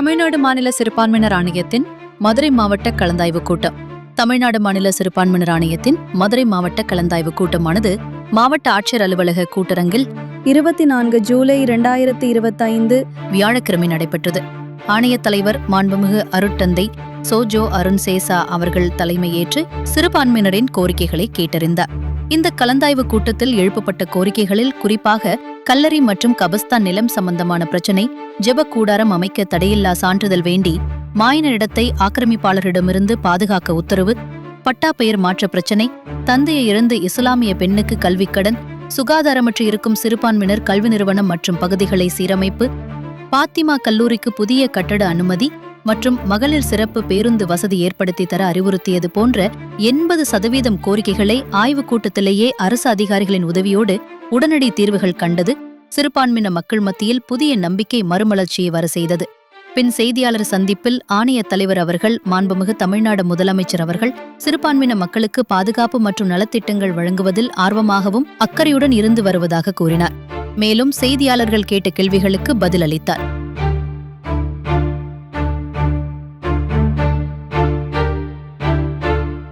தமிழ்நாடு மாநில சிறுபான்மையினர் ஆணையத்தின் மதுரை மாவட்ட கலந்தாய்வு கூட்டம். தமிழ்நாடு மாநில சிறுபான்மையினர் ஆணையத்தின் மதுரை மாவட்ட கலந்தாய்வு கூட்டமானது மாவட்ட ஆட்சியர் அலுவலக கூட்டரங்கில் இருபத்தி நான்கு ஜூலை இரண்டாயிரத்தி இருபத்தைந்து வியாழக்கிழமை நடைபெற்றது. ஆணையத் தலைவர் மாண்புமிகு அருட்தந்தை சோஜோ அருண் சேசா அவர்கள் தலைமையேற்று சிறுபான்மையினரின் கோரிக்கைகளை கேட்டறிந்தார். இந்த கலந்தாய்வு கூட்டத்தில் எழுப்பப்பட்ட கோரிக்கைகளில் குறிப்பாக கல்லறை மற்றும் கபஸ்தான் நிலம் சம்பந்தமான பிரச்சினை ஜெப கூடாரம் அமைக்க தடையில்லா சான்றிதழ் வேண்டி மாயன இடத்தை ஆக்கிரமிப்பாளரிடமிருந்து பாதுகாக்க உத்தரவு பட்டா பெயர் மாற்ற பிரச்சினை தந்தையை இருந்து இஸ்லாமிய பெண்ணுக்கு கல்விக்கடன் சுகாதாரமற்று இருக்கும் சிறுபான்மையினர் கல்வி நிறுவனம் மற்றும் பகுதிகளை சீரமைப்பு பாத்திமா கல்லூரிக்கு புதிய கட்டட அனுமதி மற்றும் மகளிர் சிறப்பு பேருந்து வசதி ஏற்படுத்தி தர அறிவுறுத்தியது போன்ற எண்பது சதவீதம் கோரிக்கைகளை ஆய்வுக் கூட்டத்திலேயே அரசு அதிகாரிகளின் உதவியோடு உடனடி தீர்வுகள் கண்டது சிறுபான்மையின மக்கள் மத்தியில் புதிய நம்பிக்கை மறுமலர்ச்சியை வர செய்தது. பின் செய்தியாளர் சந்திப்பில் ஆணையத் தலைவர் அவர்கள் மாண்புமிகு தமிழ்நாடு முதலமைச்சர் அவர்கள் சிறுபான்மையின மக்களுக்கு பாதுகாப்பு மற்றும் நலத்திட்டங்கள் வழங்குவதில் ஆர்வமாகவும் அக்கறையுடன் இருந்து வருவதாக கூறினார். மேலும் செய்தியாளர்கள் கேட்ட கேள்விகளுக்கு பதிலளித்தார்.